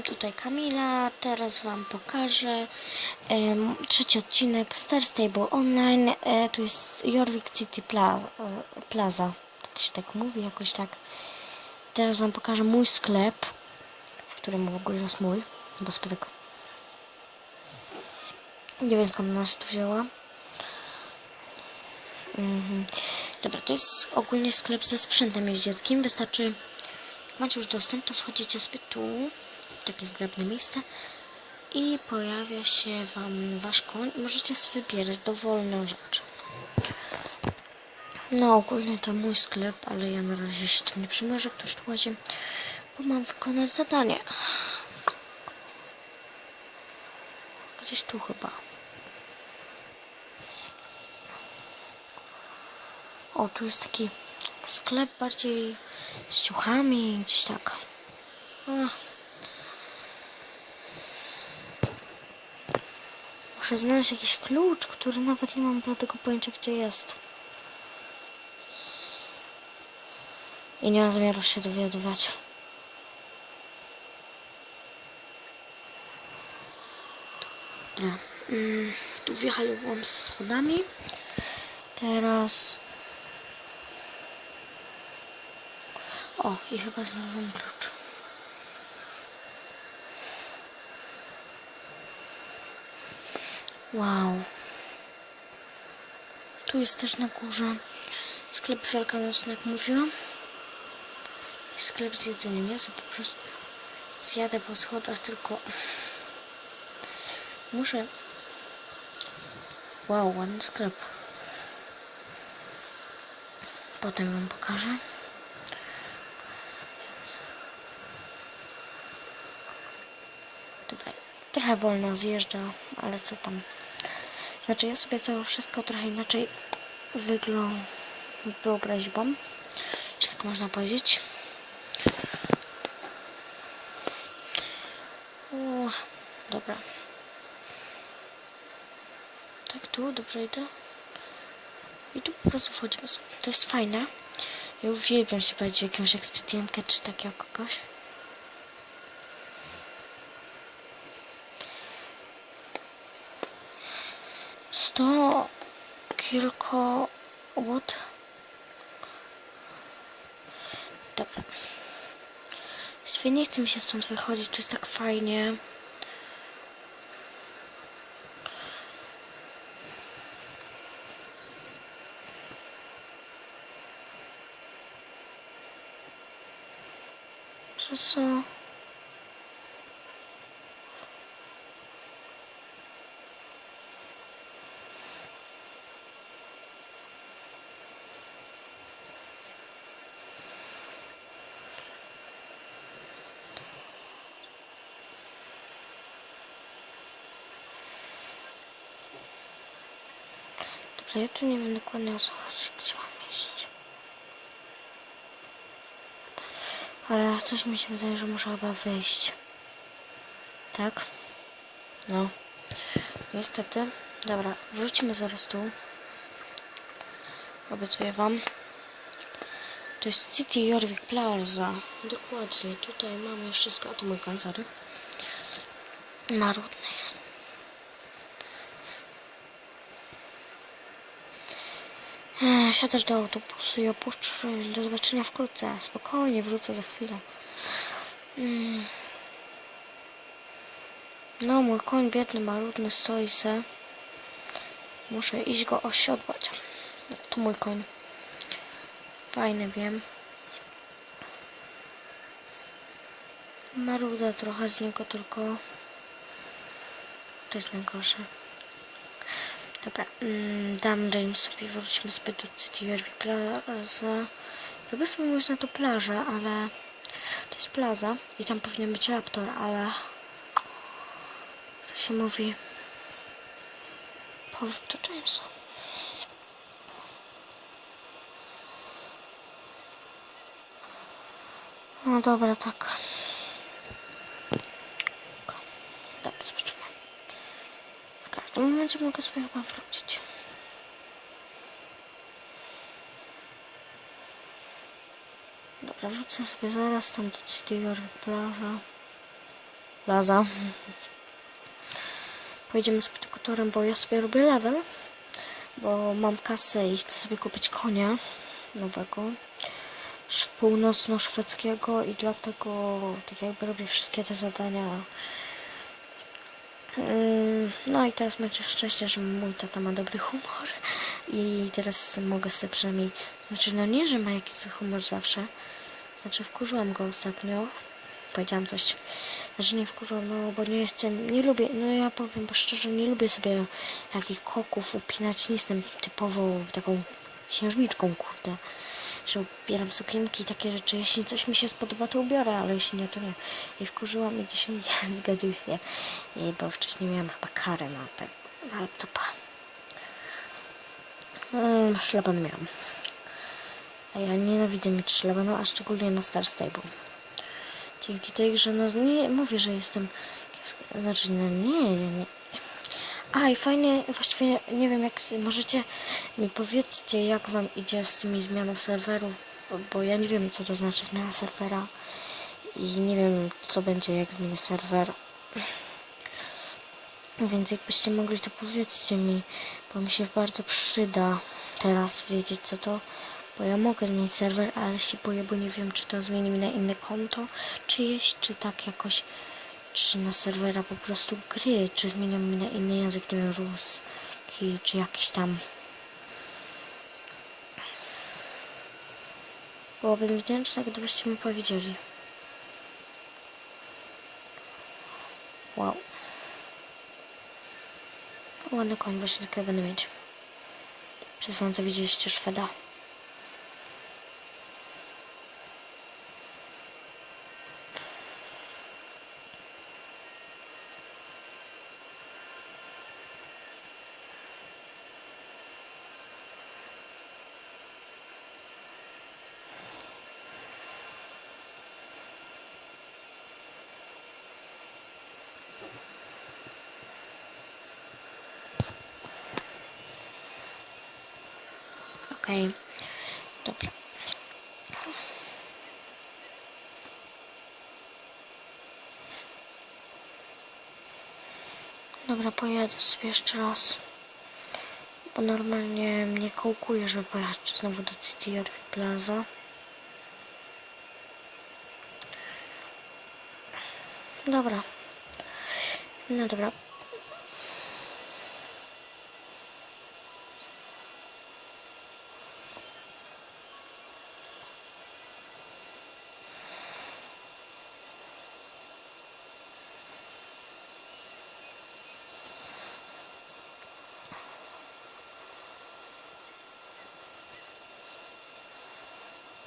Tutaj Kamila, teraz Wam pokażę em, trzeci odcinek Star Stable Online. E, tu jest Jorvik City Pla, e, Plaza, tak się tak mówi, jakoś tak. Teraz Wam pokażę mój sklep, w którym w ogóle jest mój, bo tak nie wiem skąd ona się tu wzięła. Mhm. Dobra, to jest ogólnie sklep ze sprzętem jeździeckim. Wystarczy, jak macie już dostęp, to wchodzicie sobie tu, takie zgrabne miejsce i pojawia się Wam Wasz koń i możecie wybierać dowolną rzecz. No ogólnie to mój sklep, ale ja na razie się tym nie że ktoś tu łazi, bo mam wykonać zadanie. Gdzieś tu chyba. O, tu jest taki sklep bardziej z ciuchami, gdzieś tak. Muszę znaleźć jakiś klucz, który nawet nie mam bladego pojęcia, gdzie jest. I nie mam zamiaru się dowiadywać. Dobra. Mm, tu wjechałam z schodami. Teraz... O, i chyba znalazłam klucz. Wow. Tu jest też na górze sklep wielkanocny, jak mówiłam. Sklep z jedzeniem. Ja sobie po prostu zjadę po schodach, tylko muszę... Wow, ładny sklep. Potem wam pokażę. Dobra, trochę wolno zjeżdża, ale co tam. Znaczy ja sobie to wszystko trochę inaczej wyobraźbą, czy tak można powiedzieć. O, dobra. Tak tu, dobra idę. I tu po prostu wchodzimy sobie. To jest fajne. Ja uwielbiam się bawić w jakąś ekspedientkę czy takiego kogoś. Sto kilko łód. Dobra. Właściwie nie chce mi się stąd wychodzić, tu jest tak fajnie. Co? Ja tu nie wiem dokładnie o co chodzi, mam iść. Ale coś mi się wydaje, że muszę chyba wyjść. Tak? No. Niestety. Dobra, wrócimy zaraz tu. Obiecuję wam. To jest City Jorvik Plaza. Dokładnie, tutaj mamy wszystko. A to mój końcory. Marudny jest. Ech, Siadasz do autobusu i opuszczasz. Do zobaczenia wkrótce. Spokojnie, wrócę za chwilę. Mm. No, mój koń biedny, marudny stoi se. Muszę iść go osiodłać. To mój koń. Fajny, wiem. Maruda trochę z niego, tylko... To jest najgorsze. Dobra, mm, dam Jamesowi, wróćmy sobie do City Jorvik Plaza. Lubię sobie mówić na to plażę, ale to jest plaza i tam powinien być raptor, ale co się mówi? Powrót do Jamesa. No dobra, tak. Dobra, zobaczymy. W każdym momencie mogę sobie chyba wrócić. Dobra, wrócę sobie zaraz tam do City plaża. Plaza. Pojedziemy sobie tylko torem, bo ja sobie robię level. Bo mam kasę i chcę sobie kupić konia nowego. sz- Północno-szwedzkiego i dlatego tak jakby robię wszystkie te zadania. Mm, No i teraz macie szczęście, że mój tata ma dobry humor i teraz mogę sobie przynajmniej, znaczy no nie, że ma jakiś humor zawsze, znaczy wkurzyłam go ostatnio, powiedziałam coś, znaczy nie wkurzyłam, no bo nie chcę, nie lubię, no ja powiem bo szczerze, nie lubię sobie jakichś koków upinać, nie jestem typowo taką księżniczką, kurde, że ubieram sukienki i takie rzeczy, jeśli coś mi się spodoba, to ubiorę, ale jeśli nie, to nie. I wkurzyłam i dzisiaj zgodził się, I, bo wcześniej miałam chyba karę na, te, na laptopa. Mm, szlaban miałam. A ja nienawidzę mieć szlabanu, a szczególnie na Star Stable. Dzięki tej grze, no nie mówię, że jestem znaczy no nie, nie. A i fajnie, właściwie nie wiem jak, możecie mi powiedzcie jak wam idzie z tymi zmianą serwerów, bo- ja nie wiem co to znaczy zmiana serwera i nie wiem co będzie jak zmienię serwer. Więc jakbyście mogli to powiedzcie mi, bo mi się bardzo przyda teraz wiedzieć co to, bo ja mogę zmienić serwer, ale się boję, bo nie wiem czy to zmieni mi na inne konto czyjeś, czy tak jakoś, czy na serwera po prostu gry, czy zmienią mi na inny język, nie wiem, ruski, czy jakiś tam. Byłabym wdzięczna, gdybyście mi powiedzieli. Wow. Ładny koń, właśnie takiego będę mieć. Co widzieliście Szweda. Okej. Dobra. Dobra, pojadę sobie jeszcze raz. Bo normalnie mnie kołkuje, żeby pojechać znowu do City Jorvik Plaza. Dobra. No dobra.